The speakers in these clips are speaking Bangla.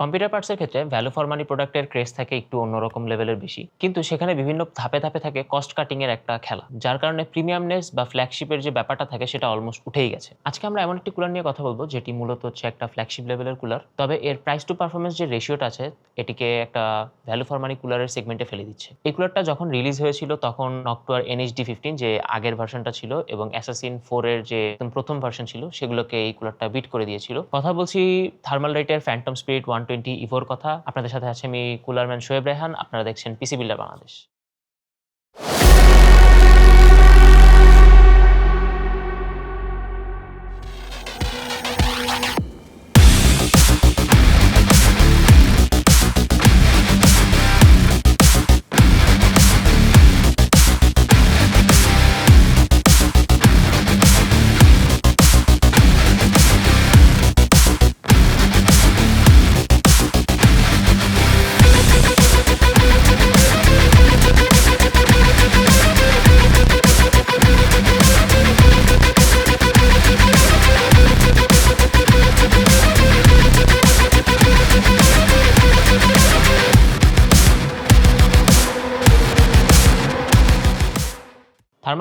কম্পিউটার পার্টসের ক্ষেত্রে ভ্যালু ফর মানি প্রোডাক্টের ক্রেজ থাকে একটু অন্যরকম লেভেলের বেশি। কিন্তু সেখানে বিভিন্ন ধাপে ধাপে থাকে কস্ট কাটিং এর একটা খেলা, যার কারণে প্রিমিয়ামনেস বা ফ্ল্যাগশিপের যে ব্যাপারটা থাকে সেটা অলমোস্ট উঠেই গেছে। আজকে আমরা এমন একটি কুলার নিয়ে কথা বলব, যেটি মূলত হচ্ছে একটা ফ্ল্যাগশিপ লেভেলের কুলার তবে এর প্রাইস টু পারফরমেন্স যে রেশিওটা আছে, এটিকে একটা ভ্যালু ফর মানি কুলারের সেগমেন্টে ফেলে দিচ্ছে। এই কুলারটা যখন রিলিজ হয়েছিল তখন নকটুয়ার এনএইচডি ফিফটিন যে আগের ভার্সনটা ছিল এবং অ্যাসাসিন ফোর এর যে প্রথম ভার্সন ছিল, সেগুলোকে এই কুলারটা বিট করে দিয়েছিল। কথা বলছি থার্মাল রাইটের ফ্যান্টম স্পিরিট ওয়ান টোয়েন্টি ইভোর কথা। আপনাদের সাথে আছে আমি কুলারম্যান শোয়েব রেহান, আপনারা দেখছেন পিসি বিল্ডার বাংলাদেশ।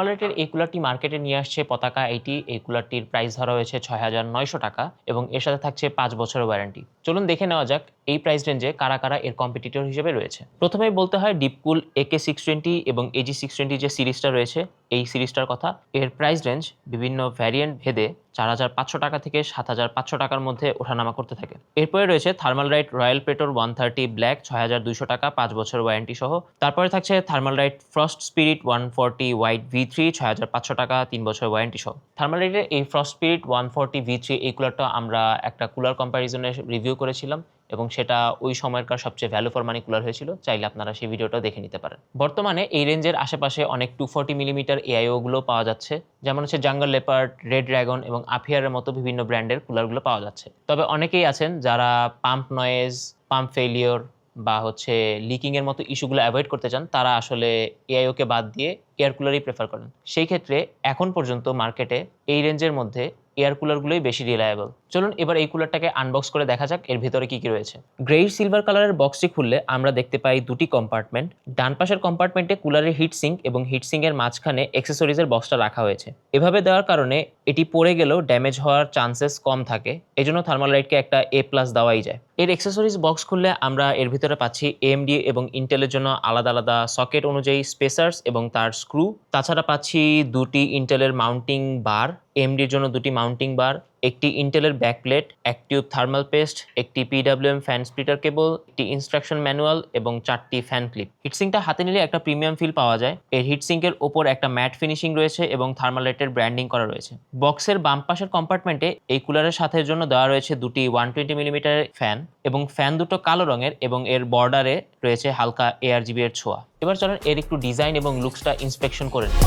থার্মালেটের এই কুলারটি মার্কেটে নিয়ে আসছে পতাকা। এইটি এই কুলারটির প্রাইস ধরা হয়েছে ছয় হাজার নয়শো টাকা এবং এর সাথে থাকছে পাঁচ বছরের ওয়ারেন্টি চলুন দেখে নেওয়া যাক এই প্রাইস রেঞ্জে কারা কারা এর কম্পিটিটর হিসেবে রয়েছে। প্রথমেই বলতে হয় ডিপকুল একে সিক্স টোয়েন্টি এবং এজি সিক্স টোয়েন্টি যে সিরিজটা রয়েছে এই সিরিজটার কথা। এর প্রাইস রেঞ্জ বিভিন্ন ভ্যারিয়েন্ট ভেদে চার হাজার পাঁচশো টাকা থেকে সাত হাজার পাঁচশো টাকার মধ্যে ওঠানামা করতে থাকে। এরপরে রয়েছে Thermalright royal পেটোর one thirty black ছয় হাজার দুইশো টাকা, পাঁচ বছর ওয়ারেন্টি সহ। তারপরে থাকছে Thermalright Frost Spirit one forty white V three ছয় হাজার পাঁচশো টাকা, তিন বছর ওয়ারেন্টি সহ। থার্মাল রাইটের এই Frost Spirit one forty V three এই কুলারটা আমরা একটা কুলার কম্প্যারিজনে রিভিউ করেছিলাম। এবং সেটা ওই সময়কার সবচেয়ে ভ্যালু ফর মানি কুলার হয়েছিল, চাইলে আপনারা সেই ভিডিওটা দেখে নিতে পারেন। বর্তমানে এই রেঞ্জের আশেপাশে অনেক টু ফর্টি মিলিমিটার এআইওগুলো পাওয়া যাচ্ছে, যেমন হচ্ছে জাঙ্গল লেপার্ড রেড ড্রাগন এবং আফিয়ারের মতো বিভিন্ন ব্র্যান্ডের কুলারগুলো পাওয়া যাচ্ছে। তবে অনেকেই আছেন যারা পাম্প নয়েজ পাম্প ফেলিওর বা হচ্ছে লিকিংয়ের মতো ইস্যুগুলো অ্যাভয়েড করতে চান, তারা আসলে এআইওকে বাদ দিয়ে এয়ার কুলারই প্রেফার করেন। সেই ক্ষেত্রে এখন পর্যন্ত মার্কেটে এই রেঞ্জের মধ্যে এয়ার কুলারগুলোই বেশি রিলায়েবল চলুন এবার এই কুলারটাকে আনবক্স করে দেখা যাক এর ভিতরে কি কি রয়েছে। গ্রে সিলভার কালারের বক্সটি খুললে আমরা দেখতে পাই দুটি কম্পার্টমেন্ট ডান পাশের কম্পার্টমেন্টে কুলারের হিট সিঙ্ক এবং হিট সিঙ্কের মাঝখানে অ্যাক্সেসরিজের বক্সটা রাখা হয়েছে। এভাবে দেওয়ার কারণে এটি পড়ে গেলেও ড্যামেজ হওয়ার চান্সেস কম থাকে, এজন্য থার্মাল লাইটকে একটা এ প্লাস দেওয়াই যায়। এর অ্যাক্সেসরিজ বক্স খুললে আমরা এর ভিতরে পাচ্ছি এমডি এবং ইন্টেলের জন্য আলাদা আলাদা সকেট অনুযায়ী স্পেসার্স এবং তার স্ক্রু তাছাড়া পাচ্ছি দুটি ইন্টেলের মাউন্টিং বার এমডির জন্য দুটি মাউন্টিং বার একটি ইন্টেলের ব্যাকপ্লেট এক টিউব থার্মাল পেস্ট একটি পিডাব্লিউএম ফ্যান স্প্লিটার কেবল একটি ইনস্ট্রাকশন ম্যানুয়াল এবং চারটি ফ্যান ক্লিপ হিটসিংটা হাতে নিলে একটা প্রিমিয়াম ফিল পাওয়া যায়। এর হিটসিঙ্কের ওপর একটা ম্যাট ফিনিশিং রয়েছে এবং থার্মালেটের ব্র্যান্ডিং করা রয়েছে। বক্সের বাম পাশের কম্পার্টমেন্টে এই কুলারের সাথে জন্য দেওয়া রয়েছে দুটি ওয়ান টোয়েন্টি মিলিমিটারের ফ্যান এবং ফ্যান দুটো কালো রঙের এবং এর বর্ডারে রয়েছে হালকা এআরজিবি এর ছোঁয়া। এবার চলেন এর একটু ডিজাইন এবং লুকসটা ইন্সপেকশন করে নিই।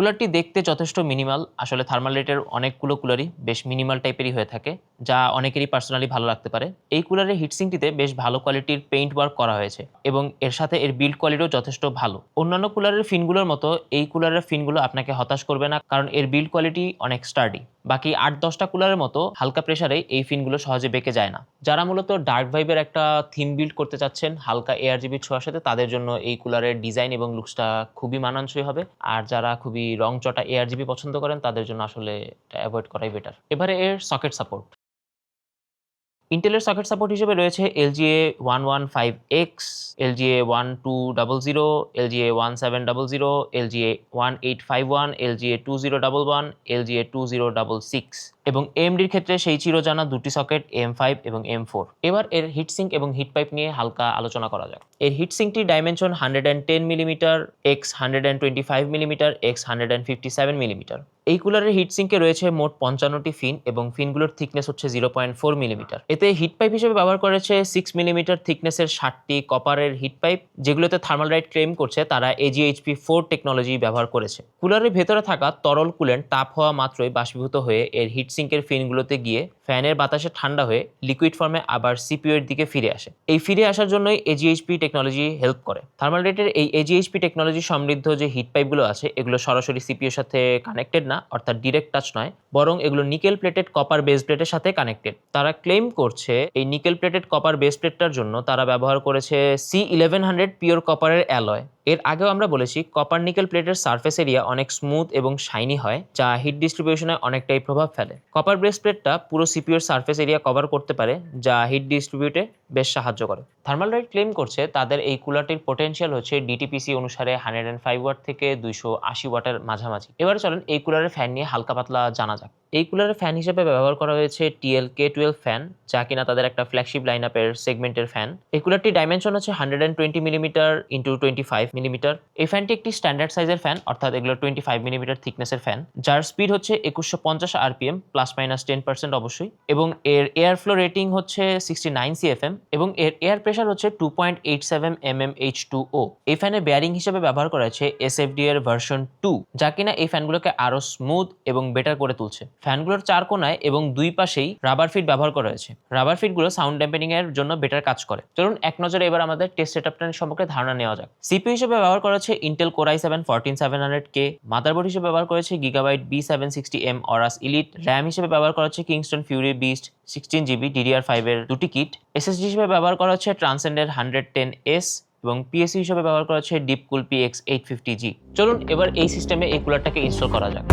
কুলারটি দেখতে যথেষ্ট মিনিমাল আসলে থার্মাল রেটের অনেকগুলো কুলারই বেশ মিনিমাল টাইপেরই হয়ে থাকে, যা অনেকেরই পার্সোনালি ভালো লাগতে পারে। এই কুলারের হিটসিংটিতে বেশ ভালো কোয়ালিটির পেইন্ট ওয়ার্ক করা হয়েছে এবং এর সাথে এর বিল্ড কোয়ালিটিও যথেষ্ট ভালো। অন্যান্য কুলারের ফিনগুলোর মতো এই কুলারের ফিনগুলো আপনাকে হতাশ করবে না, কারণ এর বিল্ড কোয়ালিটি অনেক স্টার্ডি বাকি আট, দশটা কুলারের মতো হালকা প্রেশারে এই ফিনগুলো সহজে বেঁকে যায় না। যারা মূলত ডার্ক ভাইবের একটা থিম বিল্ড করতে চাচ্ছেন, হালকা এআরজিবি ছোঁয়ার সাথে, তাদের জন্য এই কুলারের ডিজাইন এবং লুকসটা খুবই মানানসই হবে। আর যারা খুবই রং চটা এআরজিবি পছন্দ করেন, তাদের জন্য আসলে অ্যাভয়েড করাই বেটার এবারে এর সকেট সাপোর্ট ইন্টেলের সকেট সাপোর্ট হিসেবে রয়েছে LGA one one five X LGA one two double zero LGA one seven double zero LGA one eight five one LGA two zero double one LGA two zero double six এবং এমডির ক্ষেত্রে সেই চিরজানা দুটি সকেট এম ফাইভ এবং এম ফোর এবার এর হিটসিঙ্ক এবং হিট পাইপ নিয়ে হালকা আলোচনা করা যাক। এর হিটসিঙ্কটির dimension hundred and ten millimetre X hundred and twenty five millimetre X hundred and fifty seven millimetre এই কুলারের হিটসিঙ্কে রয়েছে মোট পঞ্চান্নটি ফিন এবং ফিনগুলোর থিকনেস হচ্ছে জিরো পয়েন্ট ফোর মিলিমিটার এতে হিট পাইপ হিসেবে ব্যবহার করেছে সিক্স মিলিমিটার থিকনেসের ষাটটি কপারের হিট পাইপ যেগুলোতে থার্মাল রাইট ক্লেম করছে তারা এজিএইচপি ফোর টেকনোলজি ব্যবহার করেছে। কুলারের ভেতরে থাকা তরল কুলেন্ট তাপ হওয়া মাত্রই বাষ্পীভূত হয়ে এর হিটসিঙ্কের ফিনগুলোতে গিয়ে ফ্যানের বাতাসে ঠান্ডা হয়ে লিকুইড ফর্মে আবার সিপিও এর দিকে ফিরে আসে। এই ফিরে আসার জন্যই এজিএইচপি টেকনোলজি হেল্প করে। থার্মাল রেটের এই এজিএইচপি টেকনোলজি সমৃদ্ধ যে হিট পাইপগুলো আছে, এগুলো সরাসরি সিপিওর সাথে কানেক্টেড না, অর্থাৎ ডিরেক্ট টাচ নয়, বরং এগুলো নিকেল প্লেটেড কপার বেস প্লেটের সাথে কানেক্টেড তারা ক্লেম করছে এই নিকেল প্লেটেড কপার বেস প্লেটটার জন্য তারা ব্যবহার করেছে সি ইলেভেন হান্ড্রেড পিওর কপারের অ্যালয় এর আগেও আমরা বলেছি কপার নিকেল প্লেটের সারফেস এরিয়া অনেক স্মুথ এবং শাইনি হয়, যা হিট ডিস্ট্রিবিউশনে অনেকটাই প্রভাব ফেলে। কপার ব্রেস প্লেটটা পুরো সিপিওর সারফেস এরিয়া কভার করতে পারে, যা হিট ডিস্ট্রিবিউটে বেশ সাহায্য করে। থার্মাল রাইট ক্লেম করছে তাদের এই কুলারটির পোটেনশিয়াল হচ্ছে ডিটিপিসি অনুসারে হান্ড্রেড অ্যান্ড ফাইভ ওয়াট থেকে দুইশো আশি ওয়াটের মাঝামাঝি। এবারে চলেন এই কুলারের ফ্যান নিয়ে হালকা পাতলা জানা যাক। এই কুলারের ফ্যান হিসেবে ব্যবহার করা হয়েছে টিএল কে টুয়েলভ ফ্যান যা কিনা তাদের একটা ফ্ল্যাগশিপ লাইন আপের সেগমেন্টের ফ্যান এই কুলারটির ডাইমেনশন হচ্ছে hundred and twenty millimetre into twenty five millimetre এই ফ্যানটি একটি স্ট্যান্ডার্ড সাইজের ফ্যান অর্থাৎ এগুলো টোয়েন্টি ফাইভ মিলিমিটার থিকনেসের ফ্যান যার স্পিড হচ্ছে একুশশো পঞ্চাশ RPM plus minus ten percent অবশ্যই। এবং এর এয়ার ফ্লো রেটিং হচ্ছে সিক্সটি নাইন সিএফএম এবং এর এয়ার প্রেশার হচ্ছে two point eight seven M M H two O এই ফ্যানে বেয়ারিং হিসেবে ব্যবহার করা হয়েছে এস এফ ডি এর ভার্সন টু যা কিনা এই ফ্যানগুলোকে আরও স্মুথ এবং বেটার করে তুলছে। ফ্যানগুলোর চার কোনায় এবং দুই পাশেই রাবার ফিট ব্যবহার করা হয়েছে। রাবার ফিটগুলো সাউন্ড ড্যাম্পেনিং এর জন্য বেটার কাজ করে। চলুন এক নজরে এবার আমাদের টেস্ট সেটআপটা সম্পর্কে ধারণা নেওয়া যাক। সিপিইউ হিসেবে ব্যবহার করা হচ্ছে Intel Core i seven fourteen seven hundred K motherboard হিসেবে ব্যবহার করেছে Gigabyte B seven sixty M Aorus Elite RAM হিসেবে ব্যবহার করা হচ্ছে Kingston Fury Beast sixteen GB DDR ফাইভের দুটি কিট এসএসডি হিসেবে ব্যবহার করা হচ্ছে ট্রান্সেন্ডের হান্ড্রেড টেন এস এবং পিএসসি হিসেবে ব্যবহার করা হচ্ছে Deepcool PX eight fifty G চলুন এবার এই সিস্টেমে এই কুলারটাকে ইনস্টল করা যাক।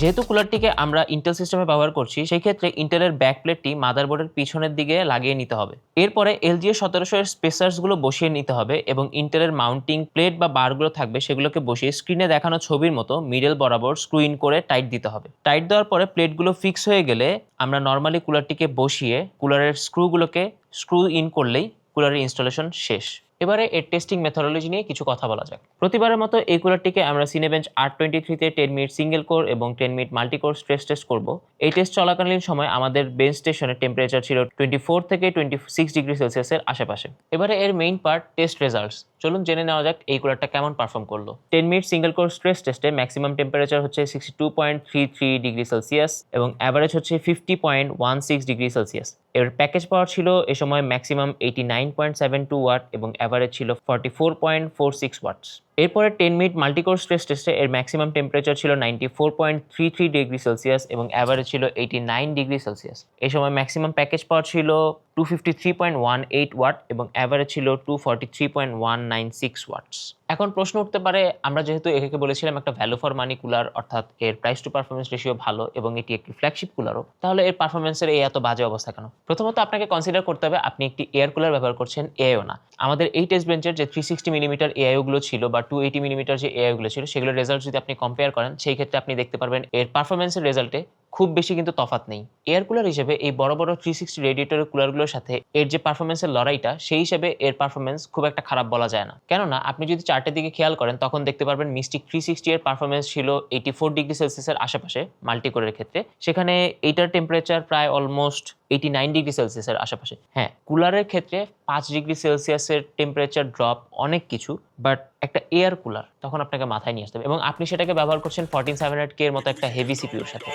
যেহেতু কুলারটিকে আমরা ইন্টেল সিস্টেমে ব্যবহার করছি, সেই ক্ষেত্রে ইন্টেলের ব্যাক প্লেটটি মাদারবোর্ডের পিছনের দিকে লাগিয়ে নিতে হবে। এরপরে এলজি এর সতেরোশো এর স্পেসার্সগুলো বসিয়ে নিতে হবে এবং ইন্টেলের মাউন্টিং প্লেট বা বারগুলো থাকবে সেগুলোকে বসিয়ে স্ক্রিনে দেখানো ছবির মতো মিডল বরাবর স্ক্রু ইন করে টাইট দিতে হবে। টাইট দেওয়ার পরে প্লেটগুলো ফিক্স হয়ে গেলে আমরা নর্মালি কুলারটিকে বসিয়ে কুলারের স্ক্রুগুলোকে স্ক্রু ইন করলেই কুলারের ইনস্টলেশন শেষ। এবারে এর টেস্টিং মেথোডোলজি নিয়ে কিছু কথা বলা যাক। প্রতিবারের মতো এই কুলারটিকে আমরা সিনেবেঞ্চ আট টোয়েন্টি থ্রিতে টেন মিনিট সিঙ্গেল কোর এবং ten minute multi core stress test করব। এই টেস্ট চলাকালীন সময় আমাদের বেঞ্চ স্টেশনের টেম্পারেচার ছিল টোয়েন্টি ফোর থেকে টোয়েন্টি সিক্স ডিগ্রি সেলসিয়াসের আশেপাশে। এবারে এর মেইন পার্ট টেস্ট রেজাল্টস চলুন জেনে নেওয়া যাক এই কুলারটা কেমন পারফর্ম করল। Ten minute single core stress টেস্টে ম্যাক্সিমাম টেম্পারেচার হচ্ছে sixty two point three three degree Celsius এবং অ্যাভারেজ হচ্ছে fifty point one six degree Celsius এর প্যাকেজ পাওয়ার ছিল এ সময় maximum eighty nine point seven two watt এবং অ্যাভারেজ ছিল forty four point four six watts এরপরে টেন মিনিট মাল্টিকোর্স স্ট্রেস টেস্টে এর ম্যাক্সিমাম টেম্পারেচার ছিল ninety four point three three degree Celsius এবং অ্যাভারেজ ছিল এইটি নাইন ডিগ্রি সেলসিয়াস এই সময় ম্যাক্সিমাম প্যাকেজ পাওয়ার ছিল two fifty three point one eight watt এবং অ্যাভারেজ ছিল two forty three point one nine six watts এখন প্রশ্ন উঠতে পারে, আমরা যেহেতু একে বলেছিলাম একটা ভ্যালু ফর মানি কুলার অর্থাৎ এর প্রাইস টু পারফরমেন্স রেশিও ভালো এবং এটি একটি ফ্ল্যাগশিপ কুলারও তাহলে এর পারফরমেন্সের এই এত বাজে অবস্থা কেন? প্রথমত আপনাকে কনসিডার করতে হবে, আপনি একটি এয়ার কুলার ব্যবহার করছেন এআইও না। আমাদের এই টেস্ট বেঞ্চের যে থ্রি সিক্সটি মিলিমিটার এআইওগুলো ছিল বা টু এইটি মিলিমিটার যে এআইগুলো ছিল, সেগুলোর রেজাল্ট যদি আপনি কম্পেয়ার করেন, সেই ক্ষেত্রে আপনি দেখতে পারবেন এর পারফরমেন্সের রেজাল্টে খুব বেশি কিন্তু তফাত নেই। এয়ার কুলার হিসেবে এই বড় বড় থ্রি সিক্সটি রেডিয়েটর কুলারগুলোর সাথে এর যে পারফরমেন্সের লড়াইটা, সেই হিসেবে এর পারফরমেন্স খুব একটা খারাপ বলা যায় না। কেননা, আপনি যদি চারটের দিকে খেয়াল করেন, তখন দেখতে পারবেন মিস্টিক থ্রি সিক্সটি এর পারফরমেন্স ছিল এইটি ফোর ডিগ্রি সেলসিয়াসের আশেপাশে মাল্টিকোরের ক্ষেত্রে। সেখানে এইটার টেম্পারেচার প্রায় অলমোস্ট এইটি নাইন ডিগ্রি সেলসিয়াসের আশেপাশে। হ্যাঁ কুলারের ক্ষেত্রে পাঁচ ডিগ্রি সেলসিয়াসের টেম্পারেচার ড্রপ অনেক কিছু বাট একটা এয়ার কুলার তখন আপনাকে মাথায় নিয়ে আসতে হবে। এবং আপনি সেটাকে ব্যবহার করছেন ফর্টিন সেভেন কে এর মতো একটা হেভি সিপিউর সাথে।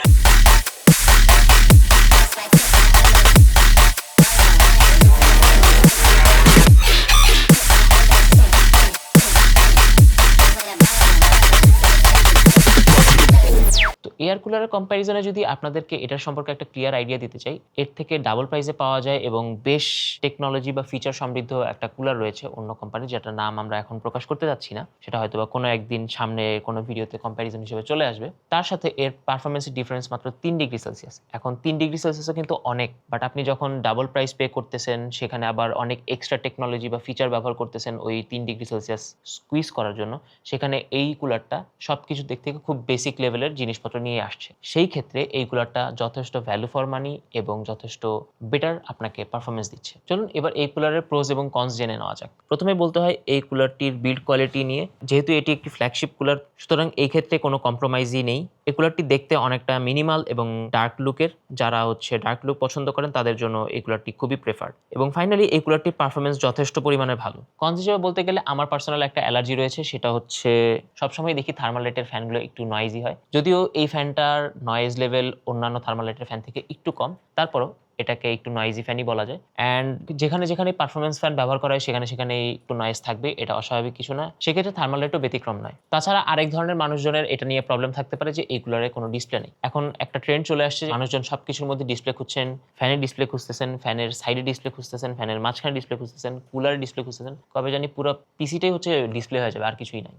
এয়ার কুলারের কম্প্যারিজনে যদি আপনাদেরকে এটার সম্পর্কে একটা ক্লিয়ার আইডিয়া দিতে চাই, এর থেকে ডাবল প্রাইসে পাওয়া যায় এবং বেশ টেকনোলজি বা ফিচার সমৃদ্ধ একটা কুলার রয়েছে অন্য কোম্পানি যেটার নাম আমরা এখন প্রকাশ করতে যাচ্ছি না। সেটা হয়তো বা কোনো একদিন সামনে কোনো ভিডিওতে কম্প্যারিজন হিসেবে চলে আসবে। তার সাথে এর পারফরমেন্সের ডিফারেন্স মাত্র তিন ডিগ্রি সেলসিয়াস। এখন তিন ডিগ্রি সেলসিয়াসও কিন্তু অনেক বাট আপনি যখন ডাবল প্রাইস পে করতেছেন, সেখানে আবার অনেক এক্সট্রা টেকনোলজি বা ফিচার ব্যবহার করতেছেন ওই তিন ডিগ্রি সেলসিয়াস স্কুইজ করার জন্য, সেখানে এই কুলারটা সব কিছু দিক থেকে খুব বেসিক লেভেলের জিনিসপত্র নিয়ে আসছে। সেই ক্ষেত্রে এই কুলারটা যথেষ্ট ভ্যালু ফর মানি এবং যথেষ্ট বেটার আপনাকে পারফরমেন্স দিচ্ছে। চলুন এবার এই কুলারের প্রোজ এবং কনস জেনে নেওয়া যাক। প্রথমে বলতে হয়, এই কুলারটির বিল্ড কোয়ালিটি নিয়ে, যেহেতু এটি একটি ফ্ল্যাগশিপ কুলার, সুতরাং এই ক্ষেত্রে কোনো কম্প্রোমাইজই নেই। এই কুলারটি দেখতে অনেকটা মিনিমাল এবং ডার্ক লুকের। যারা হচ্ছে ডার্ক লুক পছন্দ করেন, তাদের জন্য এই কুলারটি খুবই প্রেফার্ড। এবং ফাইনালি এই কুলারটির পারফরমেন্স যথেষ্ট পরিমাণে ভালো। কনস হিসেবে বলতে গেলে আমার পার্সোনাল একটা অ্যালার্জি রয়েছে, সেটা হচ্ছে সবসময় দেখি থার্মালাইটের ফ্যানগুলো একটু নয়েজি হয়। যদিও এই ফ্যানটার নয়েজ লেভেল অন্যান্য থার্মালাইটের ফ্যান থেকে একটু কম। তারপরও এটাকে একটু নয়েজি ফ্যানই বলা যায়। অ্যান্ড যেখানে যেখানে পারফরমেন্স ফ্যান ব্যবহার করা হয়, সেখানে সেখানে একটু নয়েজ থাকবে, এটা অস্বাভাবিক কিছু না। সেক্ষেত্রে থার্মাল লাইটও ব্যতিক্রম নয়। তাছাড়া আরেক ধরনের মানুষজনের এটা নিয়ে প্রবলেম থাকতে পারে যে এই কুলারে কোনো ডিসপ্লে নেই। এখন একটা ট্রেন্ড চলে আসছে মানুষজন সব কিছুর মধ্যে ডিসপ্লে খুঁজছেন ফ্যানের ডিসপ্লে খুঁজতেছেন ফ্যানের সাইডে ডিসপ্লে খুঁজতেছেন ফ্যানের মাঝখানে ডিসপ্লে খুঁজতেছেন কুলারের ডিসপ্লে খুঁজতেছেন। কবে জানি পুরো পিসিটাই হচ্ছে ডিসপ্লে হয়ে যাবে, আর কিছুই নাই।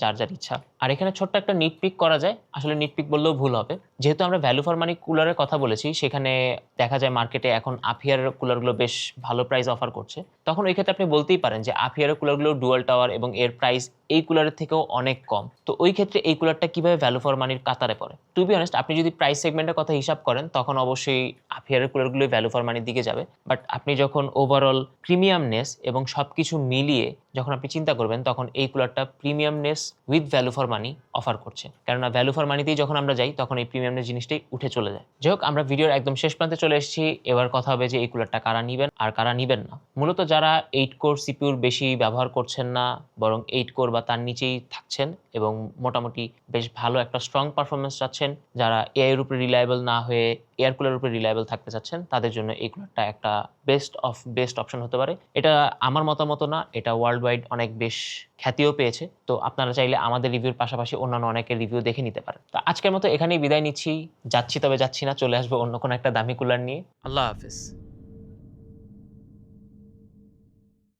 যার যার ইচ্ছা। আর এখানে ছোট্ট একটা নিট পিক করা যায়। আসলে নিট পিক বললেও ভুল হবে। যেহেতু আমরা ভ্যালু ফর মানি কুলারের কথা বলেছি, সেখানে দেখা যায় মার্কেটে এখন আফিয়ার কুলারগুলো বেশ ভালো প্রাইস অফার করছে। তখন ওই ক্ষেত্রে আপনি বলতেই পারেন যে আফিয়ারের কুলারগুলো ডুয়াল টাওয়ার এবং এর প্রাইস এই কুলারের থেকেও অনেক কম। তো ওই ক্ষেত্রে এই কুলারটা কীভাবে ভ্যালু ফর মানির কাতারে পড়ে? টু বি অনেস্ট আপনি যদি প্রাইস সেগমেন্টের কথা হিসাব করেন, তখন অবশ্যই আফিয়ারের কুলারগুলোই ভ্যালু ফর মানির দিকে যাবে। বাট আপনি যখন ওভারঅল প্রিমিয়ামনেস এবং সব কিছু মিলিয়ে যখন আপনি চিন্তা করবেন, তখন এই কুলারটা premiumness with value for money offer করছে। কেননা ভ্যালু ফর মানিতেই যখন আমরা যাই, তখন এই প্রিমিয়ামনেস জিনিসটাই উঠে চলে যায়। যাই হোক, আমরা ভিডিওর একদম শেষ প্রান্তে চলে এসেছি। এবার কথা হবে যে এই কুলারটা কারা নিবেন আর কারা নিবেন না। মূলত যারা এইট কোর সিপিউর বেশি ব্যবহার করছেন না, বরং এইট কোর বা তার নিচেই থাকছেন এবং মোটামুটি বেশ ভালো একটা স্ট্রং পারফরমেন্স চাচ্ছেন, যারা এআই এর উপরে রিলায়েবল না হয়ে এয়ার কুলার উপরে রিলায়েবল থাকতে চাচ্ছেন, তাদের জন্য এই কুলারটা একটা বেস্ট অফ বেস্ট অপশন হতে পারে। এটা আমার মতামত না, এটা ওয়ার্ল্ড ওয়াইড অনেক বেশ খ্যাতিও পেয়েছে। তো আপনারা চাইলে আমাদের রিভিউর পাশাপাশি অন্যান্য অনেকের রিভিউ দেখে নিতে পারেন। তো আজকের মতো এখানেই বিদায় নিচ্ছি। যাচ্ছি তবে যাচ্ছি না, চলে আসব অন্য কোনো একটা দামি কুলার নিয়ে। আল্লাহ হাফিজ